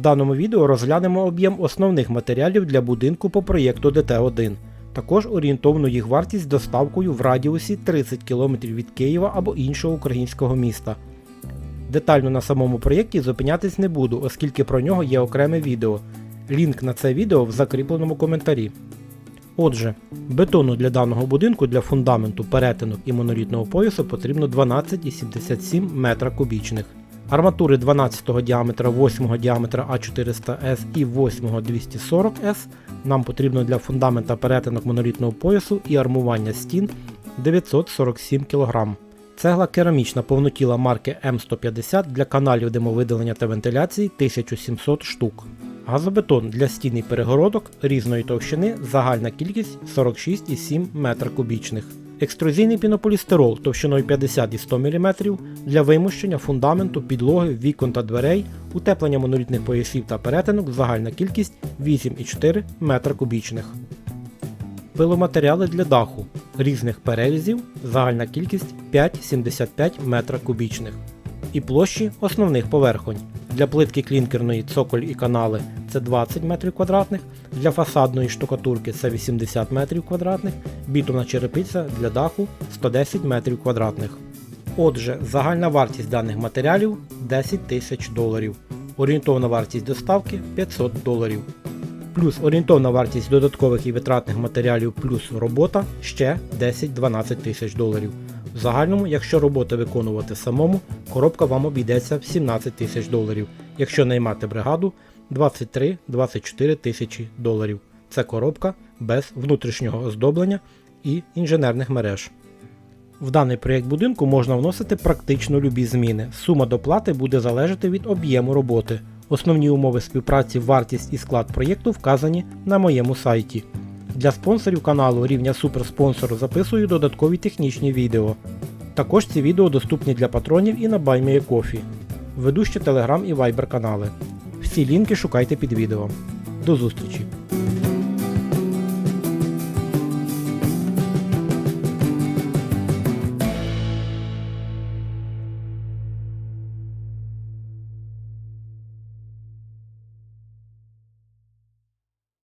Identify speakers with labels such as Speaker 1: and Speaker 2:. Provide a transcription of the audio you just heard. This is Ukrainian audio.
Speaker 1: даному відео розглянемо об'єм основних матеріалів для будинку по проєкту ДТ1. Також орієнтовну їх вартість доставкою в радіусі 30 км від Києва або іншого українського міста. Детально на самому проєкті зупинятись не буду, оскільки про нього є окреме відео. Лінк на це відео в закріпленому коментарі. Отже, бетону для даного будинку для фундаменту, перетинок і монолітного поясу потрібно 12,77 метра кубічних. Арматури 12 діаметра, 8 діаметра А400С і 8 240С нам потрібно для фундамента перетинок монолітного поясу і армування стін 947 кг. Цегла керамічна повнотіла марки М150 для каналів димовидалення та вентиляції 1700 штук. Газобетон для стін і перегородок різної товщини загальна кількість 46,7 метра кубічних. Екструзійний пінополістирол товщиною 50 і 100 мм для вимущення фундаменту, підлоги, вікон та дверей, утеплення монолітних поясів та перетинок загальна кількість 8,4 метра кубічних. Пиломатеріали для даху різних перерізів загальна кількість 5,75 метра кубічних. І площі основних поверхонь. Для плитки клінкерної цоколь і канали це 20 м2, для фасадної штукатурки це 80 м2, бітумна черепиця для даху 110 м2. Отже, загальна вартість даних матеріалів 10 тисяч доларів. Орієнтовна вартість доставки 500 доларів. Плюс орієнтовна вартість додаткових і витратних матеріалів плюс робота ще 10-12 тисяч доларів. В загальному, якщо роботи виконувати самому, коробка вам обійдеться в 17 тисяч доларів. Якщо наймати бригаду 23-24 тисячі доларів. Це коробка без внутрішнього оздоблення і інженерних мереж. В даний проєкт будинку можна вносити практично любі зміни. Сума доплати буде залежати від об'єму роботи. Основні умови співпраці, вартість і склад проєкту вказані на моєму сайті. Для спонсорів каналу рівня суперспонсору записую додаткові технічні відео. Також ці відео доступні для патронів і на BuyMeACoffee. Веду Telegram і Viber канали. Всі лінки шукайте під відео. До зустрічі!